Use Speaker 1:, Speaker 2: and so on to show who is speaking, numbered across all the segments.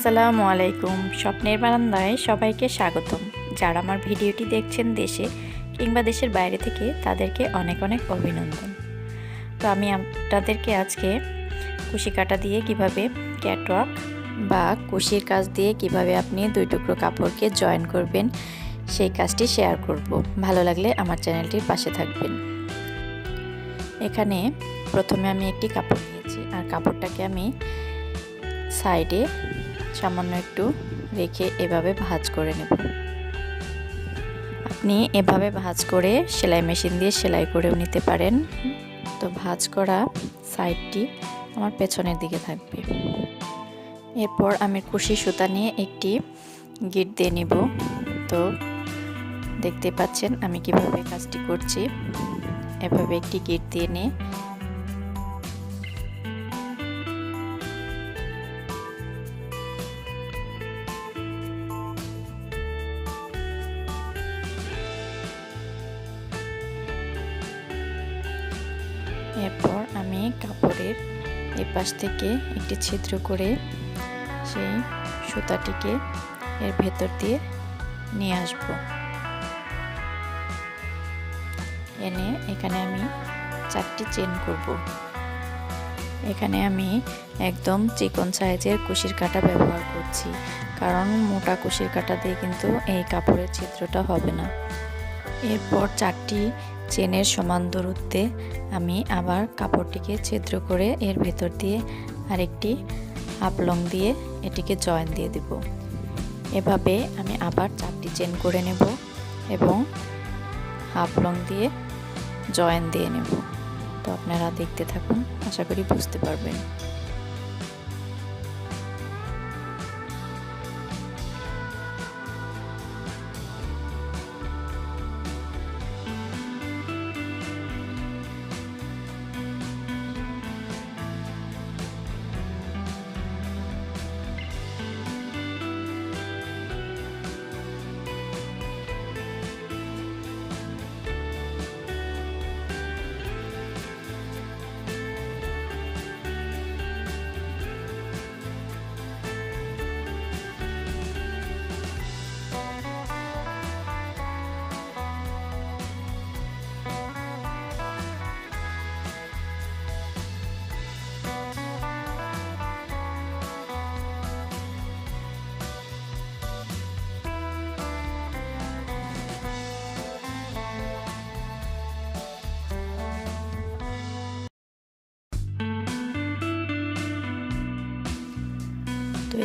Speaker 1: আসসালামু আলাইকুম। স্বপ্নের বারান্দায় সবাইকে স্বাগতম। যারা আমার ভিডিওটি দেখছেন দেশে কিংবা দেশের বাইরে থেকে, তাদেরকে অনেক অনেক অভিনন্দন। তো আমি আপনাদেরকে আজকে কুশি কাটা দিয়ে কীভাবে ক্যাটওয়াক বা কুশির কাজ দিয়ে কীভাবে আপনি দুই টুকরো কাপড়কে জয়েন করবেন, সেই কাজটি শেয়ার করব। ভালো লাগলে আমার চ্যানেলটির পাশে থাকবেন। এখানে প্রথমে আমি একটি কাপড় নিয়েছি। আর কাপড়টাকে আমি সাইডে সামান্য একটু রেখে এভাবে ভাজ করে নেব। আপনি এভাবে ভাজ করে সেলাই মেশিন দিয়ে সেলাই করেও নিতে পারেন। তো ভাজ করা সাইডটি আমার পেছনের দিকে থাকবে। এরপর আমি কুশি সুতা নিয়ে একটি গিট দিয়ে নিব। তো দেখতে পাচ্ছেন আমি কীভাবে কাজটি করছি। এভাবে একটি গিট দিয়ে নিয়ে আমি কাপড়ের এই পাশ থেকে একটি ছিদ্র করে সেই সুতাটিকে এর ভেতর দিয়ে নিয়ে আসব। এনে এখানে আমি চারটি চেন করব। এখানে আমি একদম চিকন সাইজের কুশির কাটা ব্যবহার করছি, কারণ মোটা কুশির কাটা দিয়ে কিন্তু এই কাপড়ের চিত্রটা হবে না। এরপর চারটি চেনের সমান দূরত্বে আমি আবার কাপড়টিকে ছিদ্র করে এর ভেতর দিয়ে আরেকটি হাফলং দিয়ে এটিকে জয়েন দিয়ে দেব। এভাবে আমি আবার চারটি চেন করে নেব এবং হাফলং দিয়ে জয়েন দিয়ে নেব। তো আপনারা দেখতে থাকুন, আশা করি বুঝতে পারবেন।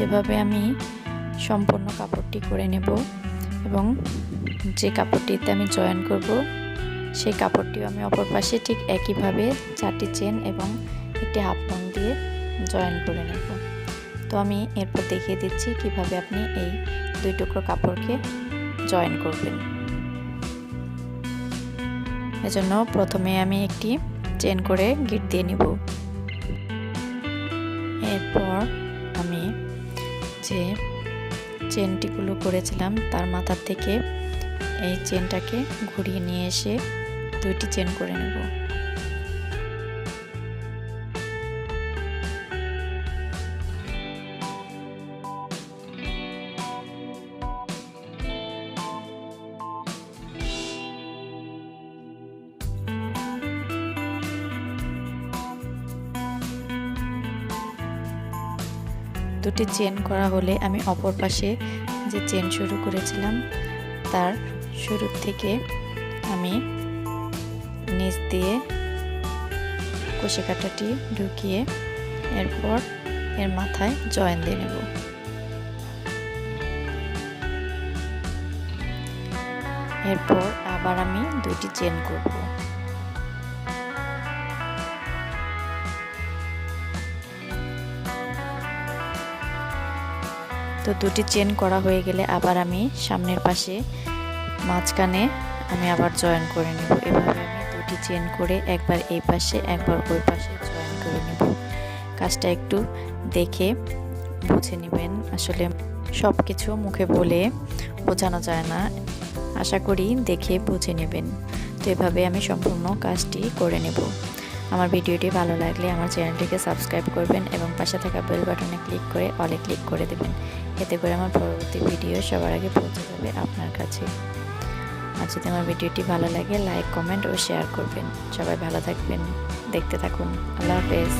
Speaker 1: এভাবে আমি সম্পূর্ণ কাপড়টি করে নেব এবং যে কাপড়টিতে আমি জয়েন করব, সেই কাপড়টিও আমি অপর পাশে ঠিক একইভাবে চারটি চেন এবং একটি হাফ লং দিয়ে জয়েন করে নেব। তো আমি এরপর দেখিয়ে দিচ্ছি কীভাবে আপনি এই দুই টুকরো কাপড়কে জয়েন করবেন। এজন্য প্রথমে আমি একটি চেন করে গিট দিয়ে নিব। এরপর যে চেনটিগুলো করেছিলাম, তার মাথার থেকে এই চেনটাকে ঘুরিয়ে নিয়ে এসে দুইটি চেন করে নেব। দুটি চেন করা হলে আমি অপর পাশে যে চেন শুরু করেছিলাম, তার শুরু থেকে আমি নিচ দিয়ে কষে কাটাটি ঢুকিয়ে এরপর এর মাথায় জয়েন দিয়ে নেব। এরপর আবার আমি দুটি চেন করব। তো দুটি চেন করা হয়ে গেলে আবার আমি সামনের পাশে মাঝখানে আমি আবার জয়েন করে নেব। এভাবে আমি দুটি চেন করে একবার এই পাশে, একবার ওই পাশে জয়েন করে নেব। কাজটা একটু দেখে বুঝে নেবেন। আসলে সব কিছু মুখে বলে বোঝানো যায় না। আশা করি দেখে বুঝে নেবেন। তো এভাবে আমি সম্পূর্ণ কাজটি করে নেব। আমার ভিডিওটি ভালো লাগলে আমার চ্যানেলটিকে সাবস্ক্রাইব করবেন এবং পাশে থাকা বেল বাটনে ক্লিক করে অলে ক্লিক করে দেবেন। এতে করে আমার পরবর্তী ভিডিও সবার আগে পৌঁছে যাবে আপনার কাছে। আর যদি আমার ভিডিওটি ভালো লাগে লাইক কমেন্ট ও শেয়ার করবেন। সবাই ভালো থাকবেন, দেখতে থাকুন। আল্লাহ হাফেজ।